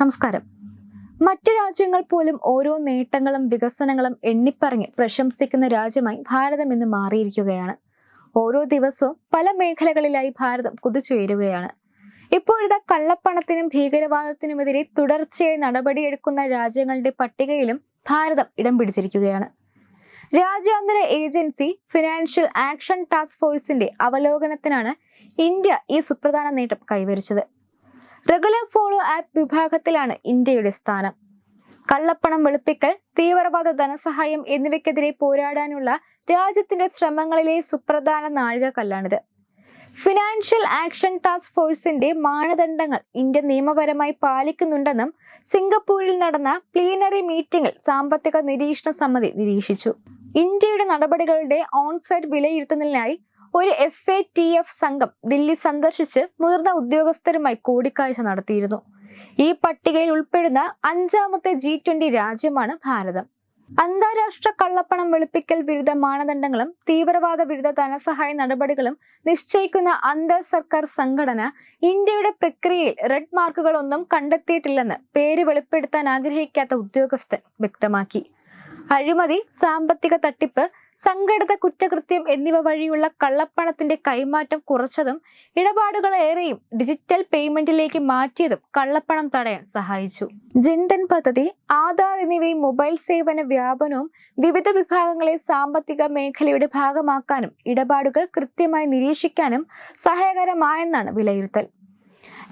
നമസ്കാരം. മറ്റു രാജ്യങ്ങൾ പോലും ഓരോ നേട്ടങ്ങളും വികസനങ്ങളും എണ്ണിപ്പറഞ്ഞ് പ്രശംസിക്കുന്ന രാജ്യമായി ഭാരതം ഇന്ന് മാറിയിരിക്കുകയാണ്. ഓരോ ദിവസവും പല മേഖലകളിലായി ഭാരതം കുതിച്ചുയരുകയാണ്. ഇപ്പോഴത്തെ കള്ളപ്പണത്തിനും ഭീകരവാദത്തിനുമെതിരെ തുടർച്ചയായി നടപടിയെടുക്കുന്ന രാജ്യങ്ങളുടെ പട്ടികയിലും ഭാരതം ഇടം പിടിച്ചിരിക്കുകയാണ്. രാജ്യാന്തര ഏജൻസി ഫിനാൻഷ്യൽ ആക്ഷൻ ടാസ്ക് ഫോഴ്സിന്റെ അവലോകനത്തിനാണ് ഇന്ത്യ ഈ സുപ്രധാന നേട്ടം കൈവരിച്ചത്. റെഗുലർ ഫോളോ ആപ്പ് വിഭാഗത്തിലാണ് ഇന്ത്യയുടെ സ്ഥാനം. കള്ളപ്പണം വെളുപ്പിക്കൽ തീവ്രവാദ ധനസഹായം എന്നിവയ്ക്കെതിരെ പോരാടാനുള്ള രാജ്യത്തിന്റെ ശ്രമങ്ങളിലെ സുപ്രധാന നാഴികക്കല്ലാണിത്. ഫിനാൻഷ്യൽ ആക്ഷൻ ടാസ്ക് ഫോഴ്സിന്റെ മാനദണ്ഡങ്ങൾ ഇന്ത്യ നിയമപരമായി പാലിക്കുന്നുണ്ടെന്നും സിംഗപ്പൂരിൽ നടന്ന പ്ലീനറി മീറ്റിംഗിൽ സാമ്പത്തിക നിരീക്ഷണ സമിതി നിരീക്ഷിച്ചു. ഇന്ത്യയുടെ നടപടികളുടെ ഓൺസൈറ്റ് വിലയിരുത്തുന്നതിനായി ഒരു എഫ് എ ടി എഫ് സംഘം ദില്ലി സന്ദർശിച്ച് മുതിർന്ന ഉദ്യോഗസ്ഥരുമായി കൂടിക്കാഴ്ച നടത്തിയിരുന്നു. ഈ പട്ടികയിൽ ഉൾപ്പെടുന്ന അഞ്ചാമത്തെ ജി ട്വന്റി രാജ്യമാണ് ഭാരതം. അന്താരാഷ്ട്ര കള്ളപ്പണം വെളുപ്പിക്കൽ വിരുദ്ധ മാനദണ്ഡങ്ങളും തീവ്രവാദ വിരുദ്ധ ധനസഹായ നടപടികളും നിശ്ചയിക്കുന്ന അന്തർ സർക്കാർ സംഘടന ഇന്ത്യയുടെ പ്രക്രിയയിൽ റെഡ് മാർക്കുകളൊന്നും കണ്ടെത്തിയിട്ടില്ലെന്ന് പേര് വെളിപ്പെടുത്താൻ ആഗ്രഹിക്കാത്ത ഉദ്യോഗസ്ഥൻ വ്യക്തമാക്കി. അഴിമതി സാമ്പത്തിക തട്ടിപ്പ് സംഘടിത കുറ്റകൃത്യം എന്നിവ വഴിയുള്ള കള്ളപ്പണത്തിന്റെ കൈമാറ്റം കുറച്ചതും ഇടപാടുകൾ ഏറെയും ഡിജിറ്റൽ പേയ്മെന്റിലേക്ക് മാറ്റിയതും കള്ളപ്പണം തടയാൻ സഹായിച്ചു. ജൻധൻ പദ്ധതി ആധാർ എന്നിവയും മൊബൈൽ സേവന വ്യാപനവും വിവിധ വിഭാഗങ്ങളെ സാമ്പത്തിക മേഖലയുടെ ഭാഗമാക്കാനും ഇടപാടുകൾ കൃത്യമായി നിരീക്ഷിക്കാനും സഹായകരമായെന്നാണ് വിലയിരുത്തൽ.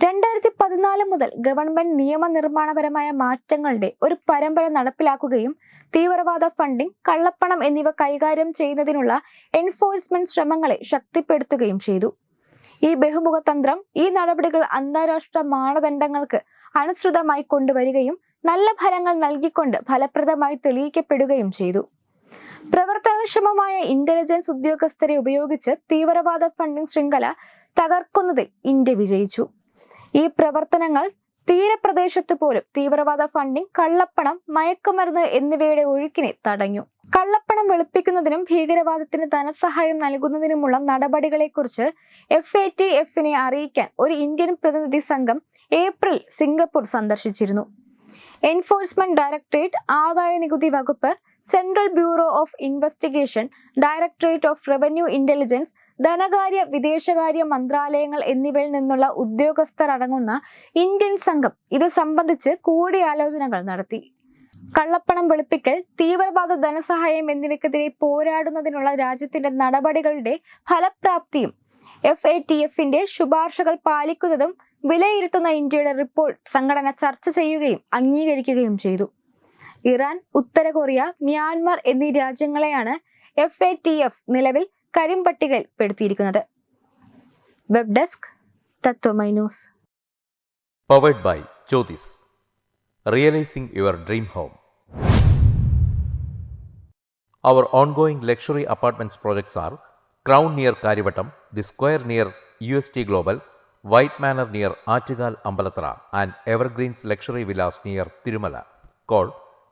രണ്ടായിരത്തി പതിനാല് മുതൽ ഗവൺമെന്റ് നിയമനിർമ്മാണപരമായ മാറ്റങ്ങളുടെ ഒരു പരമ്പര നടപ്പിലാക്കുകയും തീവ്രവാദ ഫണ്ടിംഗ് കള്ളപ്പണം എന്നിവ കൈകാര്യം ചെയ്യുന്നതിനുള്ള എൻഫോഴ്സ്മെന്റ് ശ്രമങ്ങളെ ശക്തിപ്പെടുത്തുകയും ചെയ്തു. ഈ ബഹുമുഖ തന്ത്രം ഈ നടപടികൾ അന്താരാഷ്ട്ര മാനദണ്ഡങ്ങൾക്ക് അനുസൃതമായി കൊണ്ടുവരികയും നല്ല ഫലങ്ങൾ നൽകിക്കൊണ്ട് ഫലപ്രദമായി തെളിയിക്കപ്പെടുകയും ചെയ്തു. പ്രവർത്തനക്ഷമമായ ഇന്റലിജൻസ് ഉദ്യോഗസ്ഥരെ ഉപയോഗിച്ച് തീവ്രവാദ ഫണ്ടിംഗ് ശൃംഖല തകർക്കുന്നതിൽ ഇന്ത്യ വിജയിച്ചു. ഈ പ്രവർത്തനങ്ങൾ തീരപ്രദേശത്ത് പോലും തീവ്രവാദ ഫണ്ടിംഗ് കള്ളപ്പണം മയക്കുമരുന്ന് എന്നിവയുടെ ഒഴുക്കിനെ തടഞ്ഞു. കള്ളപ്പണം വെളുപ്പിക്കുന്നതിനും ഭീകരവാദത്തിന് ധനസഹായം നൽകുന്നതിനുമുള്ള നടപടികളെക്കുറിച്ച് എഫ് എ ടി എഫിനെ അറിയിക്കാൻ ഒരു ഇന്ത്യൻ പ്രതിനിധി സംഘം ഏപ്രിൽ സിംഗപ്പൂർ സന്ദർശിച്ചിരുന്നു. എൻഫോഴ്സ്മെന്റ് ഡയറക്ടറേറ്റ് ആദായ നികുതി വകുപ്പ് central bureau of investigation directorate of revenue intelligence ധനകാര്യ വിദേശകാര്യ മന്ത്രാലയങ്ങൾ എന്നിവയിൽ നിന്നുള്ള ഉദ്യോഗസ്ഥർ അടങ്ങുന്ന ഇന്ത്യൻ സംഘം ഇത് സംബന്ധിച്ച് കൂടിയാലോചനകൾ നടത്തി. കള്ളപ്പണം വെളുപ്പിക്കൽ തീവ്രവാദ ധനസഹായം എന്നിവയ്ക്കെതിരെ പോരാടുന്നതിനുള്ള രാജ്യത്തിന്റെ നടപടികളുടെ ഫലപ്രാപ്തിയും എഫ് എ ടി എഫിന്റെ ശുപാർശകൾ പാലിക്കുന്നതും വിലയിരുത്തുന്ന ഇന്ത്യയുടെ റിപ്പോർട്ട് സംഘടന ചർച്ച ചെയ്യുകയും അംഗീകരിക്കുകയും ചെയ്തു. ഇറാൻ ഉത്തര കൊറിയ മ്യാൻമാർ എന്നീ രാജ്യങ്ങളെയാണ് എഫ് എ ടി എഫ് നിലവിൽ കരിമ്പട്ടികയിൽ പെടുത്തിയിരിക്കുന്നത് web desk Tathwamayi powered by Jyothis realising your dream home Our ongoing luxury apartments projects are Crown near Karivattam, The Square near UST Global, White Manor near Achigal Ambalatra,